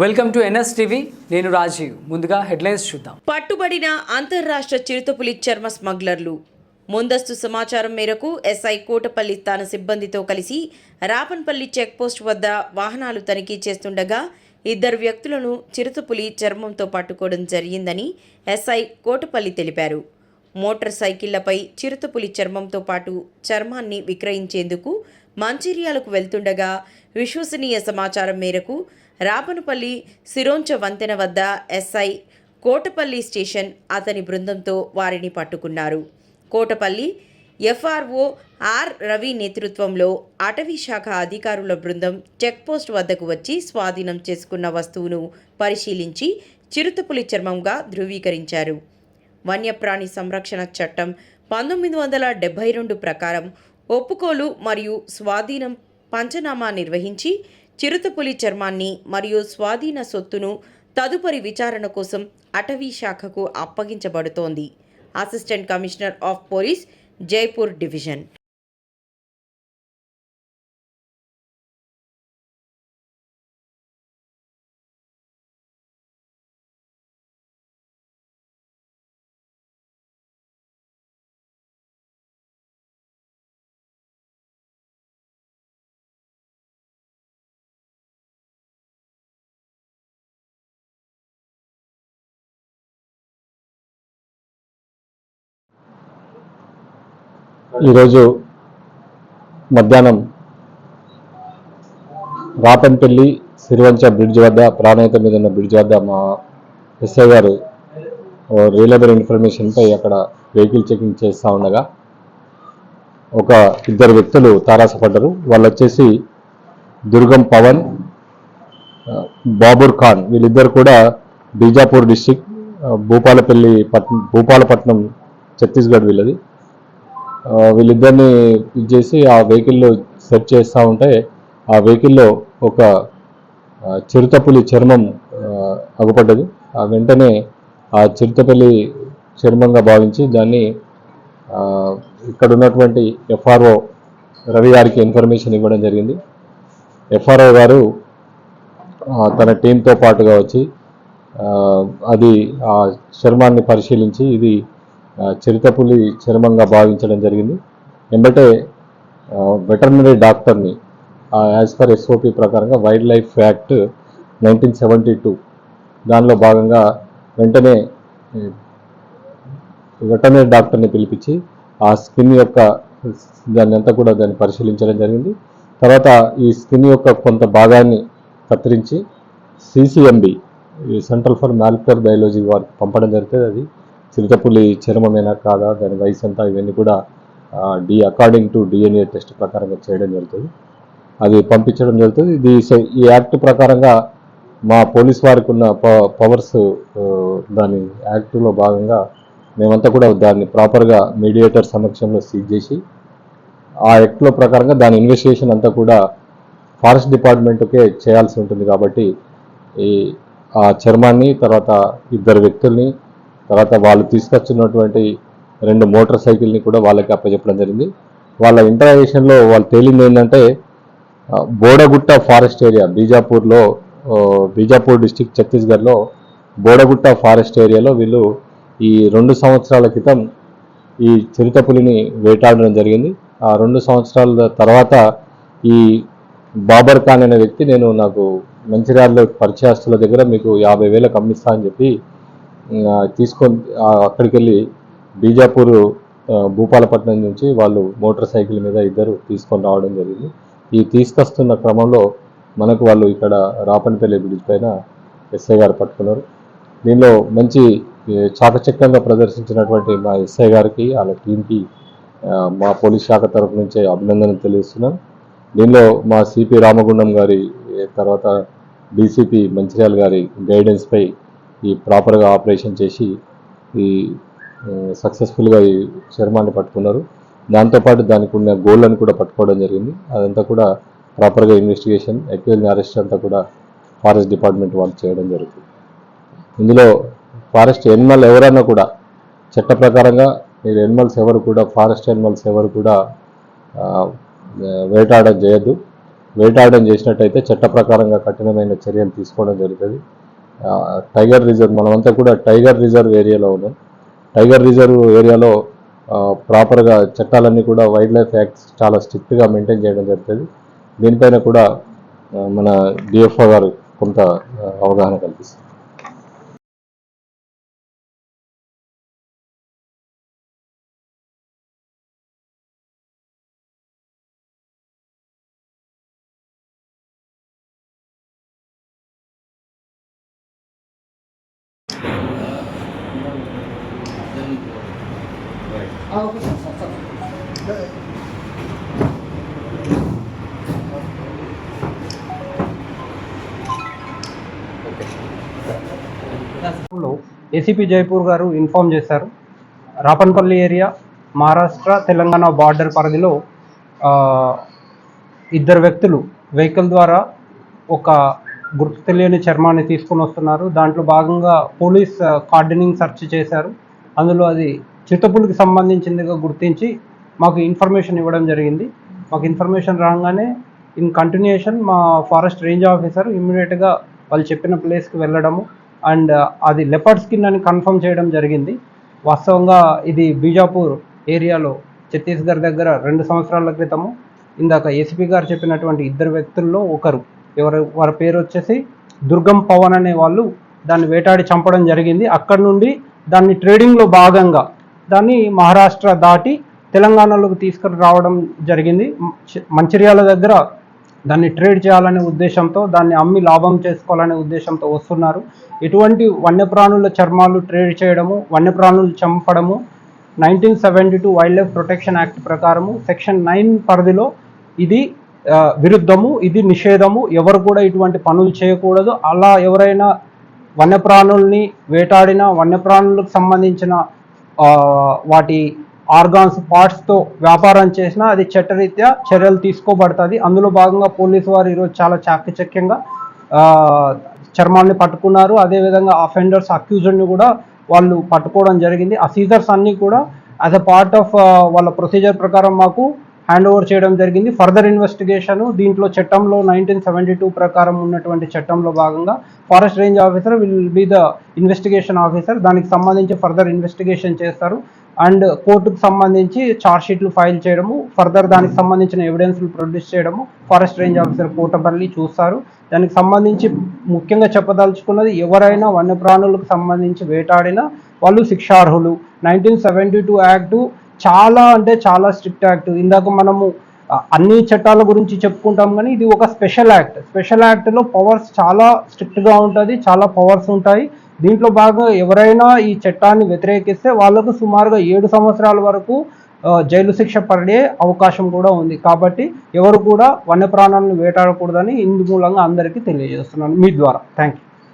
Welcome to NS TV నేను రాజీవ్. ముందుగా headlines చూద్దాం. పట్టుబడిన అంతర్రాష్ట్ర చిరుతపులి చర్మ స్మగ్లర్లు. ముందస్తు సమాచారం మేరకు ఎస్ఐ కోటపల్లి తన సిబ్బందితో కలిసి రాపన్పల్లి చెక్పోస్ట్ వద్ద వాహనాలు తనిఖీ చేస్తుండగా ఇద్దరు వ్యక్తులను చిరుతపులి చర్మంతో పట్టుకోవడం జరిగిందని ఎస్ఐ కోటపల్లి తెలిపారు. మోటార్ సైకిళ్ళపై చిరుతపులి చర్మంతో పాటు చర్మాన్ని విక్రయించేందుకు మంచిర్యాలకు వెళ్తుండగా విశ్వసనీయ సమాచారం మేరకు రాపనపల్లి సిరోంచ వంతెన వద్ద ఎస్ఐ కోటపల్లి స్టేషన్ అతని బృందంతో వారిని పట్టుకున్నారు. కోటపల్లి ఎఫ్ఆర్ఓ ఆర్ రవి నేతృత్వంలో అటవీ శాఖ అధికారుల బృందం చెక్పోస్ట్ వద్దకు వచ్చి స్వాధీనం చేసుకున్న వస్తువును పరిశీలించి చిరుతపులి చర్మంగా ధృవీకరించారు. వన్యప్రాణి సంరక్షణ చట్టం పంతొమ్మిది వందల డెబ్బై రెండు ప్రకారం ఒప్పుకోలు మరియు స్వాధీనం పంచనామా నిర్వహించి చిరుతపులి చర్మాన్ని మరియు స్వాధీన సొత్తును తదుపరి విచారణ కోసం అటవీ శాఖకు అప్పగించబడుతోంది. Assistant commissioner of police Jaipur division. ఈరోజు మధ్యాహ్నం రాపన్పల్లి సిరివంచ బ్రిడ్జ్ వద్ద ప్రాణాయత మీద ఉన్న బ్రిడ్జ్ వద్ద మా ఎస్ఐ గారు రియలబుల్ ఇన్ఫర్మేషన్పై అక్కడ వెహికల్ చెకింగ్ చేస్తూ ఉండగా ఒక ఇద్దరు వ్యక్తులు తారాసపడ్డారు. వాళ్ళు వచ్చేసి దుర్గం పవన్ బాబుర్ ఖాన్ వీళ్ళిద్దరు కూడా బీజాపూర్ డిస్టిక్ భూపాలపల్లి పట్నం భూపాలపట్నం ఛత్తీస్గఢ్ వీళ్ళది. వీళ్ళిద్దరిని చేసి ఆ వెహికల్లో సెర్చ్ చేస్తూ ఉంటే ఆ వెహికల్లో ఒక చిరుతపులి చర్మం అగుపడ్డది. ఆ వెంటనే ఆ చిరుతపల్లి చర్మంగా భావించి దాన్ని ఇక్కడ ఉన్నటువంటి ఎఫ్ఆర్ఓ రవి గారికి ఇన్ఫర్మేషన్ ఇవ్వడం జరిగింది. ఎఫ్ఆర్ఓ గారు తన టీంతో పాటుగా వచ్చి అది ఆ చర్మాన్ని పరిశీలించి ఇది చిరుతపులి చర్మంగా భావించడం జరిగింది. ఎంబటే వెటర్నరీ డాక్టర్ని యాజ్ పర్ ఎస్ఓపి ప్రకారంగా wildlife act nineteen seventy two దానిలో భాగంగా వెంటనే వెటర్నరీ డాక్టర్ని పిలిపించి ఆ స్కిన్ యొక్క దాన్ని అంతా కూడా దాన్ని పరిశీలించడం జరిగింది. తర్వాత ఈ స్కిన్ యొక్క కొంత భాగాన్ని కత్తిరించి సిసిఎంబి ఈ సెంట్రల్ ఫర్ మాలిక్యులర్ బయాలజీ వారికి పంపడం జరిగితే అది చిరుతపులి చర్మమేనా కాదా దాని వయసు అంతా ఇవన్నీ కూడా the according to DNA test ప్రకారంగా చేయడం జరుగుతుంది. అది పంపించడం జరుగుతుంది. ఇది ఈ యాక్ట్ ప్రకారంగా మా పోలీస్ వారికి ఉన్న ప- పవర్స్ దాని యాక్ట్లో భాగంగా మేమంతా కూడా దాన్ని ప్రాపర్గా మీడియేటర్ సమక్షంలో సీజ్ చేసి ఆ యాక్ట్లో ప్రకారంగా దాని ఇన్వెస్టిగేషన్ అంతా కూడా ఫారెస్ట్ డిపార్ట్మెంట్కే చేయాల్సి ఉంటుంది కాబట్టి ఈ ఆ చర్మాన్ని తర్వాత ఇద్దరు వ్యక్తుల్ని తర్వాత వాళ్ళు తీసుకొచ్చినటువంటి రెండు మోటార్ సైకిల్ని కూడా వాళ్ళకి అప్పచెప్పడం జరిగింది. వాళ్ళ ఇంటరాగేషన్లో వాళ్ళు తేలింది ఏంటంటే బోడగుట్ట ఫారెస్ట్ ఏరియా బీజాపూర్లో బీజాపూర్ డిస్టిక్ ఛత్తీస్గఢ్లో బోడగుట్ట ఫారెస్ట్ ఏరియాలో వీళ్ళు ఈ రెండు సంవత్సరాల క్రితం ఈ చిరుతపులిని వేటాడడం జరిగింది. ఆ రెండు సంవత్సరాల తర్వాత ఈ బాబర్ ఖాన్ అనే వ్యక్తి నేను నాకు మంచిర్యాలలో పరిచయస్తుల దగ్గర మీకు యాభై వేలకు అమ్మిస్తా అని చెప్పి తీసుకొని అక్కడికి వెళ్ళి బీజాపూర్ భూపాలపట్నం నుంచి వాళ్ళు మోటార్ సైకిల్ మీద ఇద్దరు తీసుకొని రావడం జరిగింది. ఈ తీసుకొస్తున్న క్రమంలో మనకు వాళ్ళు ఇక్కడ రాపనపల్లి బ్రిడ్జ్ పైన ఎస్ఐ గారు పట్టుకున్నారు. దీనిలో మంచి చాకచక్యంగా ప్రదర్శించినటువంటి మా ఎస్ఐ గారికి వాళ్ళ టీంకి మా పోలీస్ శాఖ తరఫు నుంచి అభినందనలు తెలియజేస్తున్నాను దీనిలో మా సిపి రామగుండం గారి తర్వాత డీసీపీ మంచిర్యాల గారి గైడెన్స్పై ఈ ప్రాపర్గా ఆపరేషన్ చేసి ఈ సక్సెస్ఫుల్గా ఈ చర్మాన్ని పట్టుకున్నారు. దాంతోపాటు దానికి ఉన్న గోల్డ్ని కూడా పట్టుకోవడం జరిగింది. అదంతా కూడా ప్రాపర్గా ఇన్వెస్టిగేషన్ ఎక్వెల్ని అరెస్ట్ అంతా కూడా ఫారెస్ట్ డిపార్ట్మెంట్ వాళ్ళు చేయడం జరుగుతుంది. ఇందులో ఫారెస్ట్ ఎనిమల్ ఎవరైనా కూడా చట్ట ప్రకారంగా మీరు ఎనిమల్స్ ఎవరు కూడా ఫారెస్ట్ ఎనిమల్స్ ఎవరు కూడా వేటాడడం చేయొద్దు. వేటాడడం చేసినట్టయితే చట్ట ప్రకారంగా కఠినమైన చర్యలు తీసుకోవడం జరుగుతుంది. టైగర్ రిజర్వ్ మనమంతా కూడా టైగర్ రిజర్వ్ ఏరియాలో ఉన్నాం. టైగర్ రిజర్వ్ ఏరియాలో ప్రాపర్గా చట్టాలన్నీ కూడా వైల్డ్ లైఫ్ యాక్ట్స్ చాలా స్ట్రిక్ట్గా మెయింటైన్ చేయడం జరుగుతుంది. దీనిపైన కూడా మన డిఎఫ్ఓ గారు కొంత అవగాహన కల్పిస్తుంది కల్పిస్తారు ఏసీపీ జైపూర్ గారు ఇన్ఫామ్ చేశారు. రాపన్పల్లి ఏరియా మహారాష్ట్ర తెలంగాణ బార్డర్ పరిధిలో ఇద్దరు వ్యక్తులు వెహికల్ ద్వారా ఒక గుర్తు తెలియని చర్మాన్ని తీసుకొని వస్తున్నారు. దాంట్లో భాగంగా పోలీస్ కార్డనింగ్ సెర్చ్ చేశారు. అందులో అది చిత్తపులికి సంబంధించిందిగా గుర్తించి మాకు ఇన్ఫర్మేషన్ ఇవ్వడం జరిగింది. మాకు ఇన్ఫర్మేషన్ రాగానే ఇన్ కంటిన్యూషన్ మా ఫారెస్ట్ రేంజ్ ఆఫీసర్ ఇమ్మీడియట్గా వాళ్ళు చెప్పిన ప్లేస్కి వెళ్ళడము అండ్ అది లెపర్డ్ స్కిన్ అని కన్ఫర్మ్ చేయడం జరిగింది. వాస్తవంగా ఇది బీజాపూర్ ఏరియాలో ఛత్తీస్గఢ్ దగ్గర రెండు సంవత్సరాల క్రితము ఇందాక ఏసీపీ గారు చెప్పినటువంటి ఇద్దరు వ్యక్తుల్లో ఒకరు. ఎవరు వారి పేరు వచ్చేసి దుర్గం పవన్ అనే వాళ్ళు దాన్ని వేటాడి చంపడం జరిగింది. అక్కడి నుండి దాన్ని ట్రేడింగ్లో భాగంగా దాన్ని మహారాష్ట్ర దాటి తెలంగాణలోకి తీసుకుని రావడం జరిగింది. మంచిర్యాల దగ్గర దాన్ని ట్రేడ్ చేయాలనే ఉద్దేశంతో దాన్ని అమ్మి లాభం చేసుకోవాలనే ఉద్దేశంతో వస్తున్నారు. ఎటువంటి వన్యప్రాణుల చర్మాలు ట్రేడ్ చేయడము వన్యప్రాణులు చంపడము nineteen seventy two wildlife protection act ప్రకారము సెక్షన్ నైన్ పరిధిలో ఇది విరుద్ధము ఇది నిషేధము. ఎవరు కూడా ఇటువంటి పనులు చేయకూడదు. అలా ఎవరైనా వన్యప్రాణుల్ని వేటాడిన వన్యప్రాణులకు సంబంధించిన వాటి ఆర్గాన్స్ పార్ట్స్తో వ్యాపారం చేసినా అది చట్టరీత్యా చర్యలు తీసుకోబడుతుంది. అందులో భాగంగా పోలీసు వారు ఈరోజు చాలా చాకచక్యంగా చర్మాన్ని పట్టుకున్నారు. అదేవిధంగా అఫెండర్స్ అక్యూజ్డ్ని కూడా వాళ్ళు పట్టుకోవడం జరిగింది. ఆ సీజర్స్ అన్నీ కూడా యాజ్ అ పార్ట్ ఆఫ్ వాళ్ళ ప్రొసీజర్ ప్రకారం మాకు హ్యాండ్ ఓవర్ చేయడం జరిగింది. ఫర్దర్ ఇన్వెస్టిగేషన్ దీంట్లో చట్టంలో నైన్టీన్ సెవెంటీ టూ ప్రకారం ఉన్నటువంటి చట్టంలో భాగంగా forest range officer will be the investigation officer. దానికి సంబంధించి ఫర్దర్ ఇన్వెస్టిగేషన్ చేస్తారు. అండ్ కోర్టుకు సంబంధించి చార్జ్ షీట్లు ఫైల్ చేయడము ఫర్దర్ దానికి సంబంధించిన ఎవిడెన్స్లు ప్రొడ్యూస్ చేయడము ఫారెస్ట్ రేంజ్ ఆఫీసర్ కోటపల్లి చూస్తారు. దానికి సంబంధించి ముఖ్యంగా చెప్పదలుచుకున్నది ఎవరైనా వన్యప్రాణులకు సంబంధించి వేటాడినా వాళ్ళు శిక్షార్హులు. నైన్టీన్ సెవెంటీ టూ యాక్టు చాలా అంటే చాలా స్ట్రిక్ట్ యాక్ట్. ఇందాక మనము అన్ని చట్టాల గురించి చెప్పుకుంటాం కానీ ఇది ఒక స్పెషల్ యాక్ట్. స్పెషల్ యాక్ట్లో పవర్స్ చాలా స్ట్రిక్ట్గా ఉంటుంది చాలా పవర్స్ ఉంటాయి. దీంట్లో బాగా ఎవరైనా ఈ చట్టాన్ని వ్యతిరేకిస్తే వాళ్ళకు సుమారుగా ఏడు సంవత్సరాల వరకు జైలు శిక్ష పడే అవకాశం కూడా ఉంది. కాబట్టి ఎవరు కూడా వన్యప్రాణాలను వేటాడకూడదని ఇందు మూలంగా అందరికీ తెలియజేస్తున్నాను. మీ ద్వారా. Thank you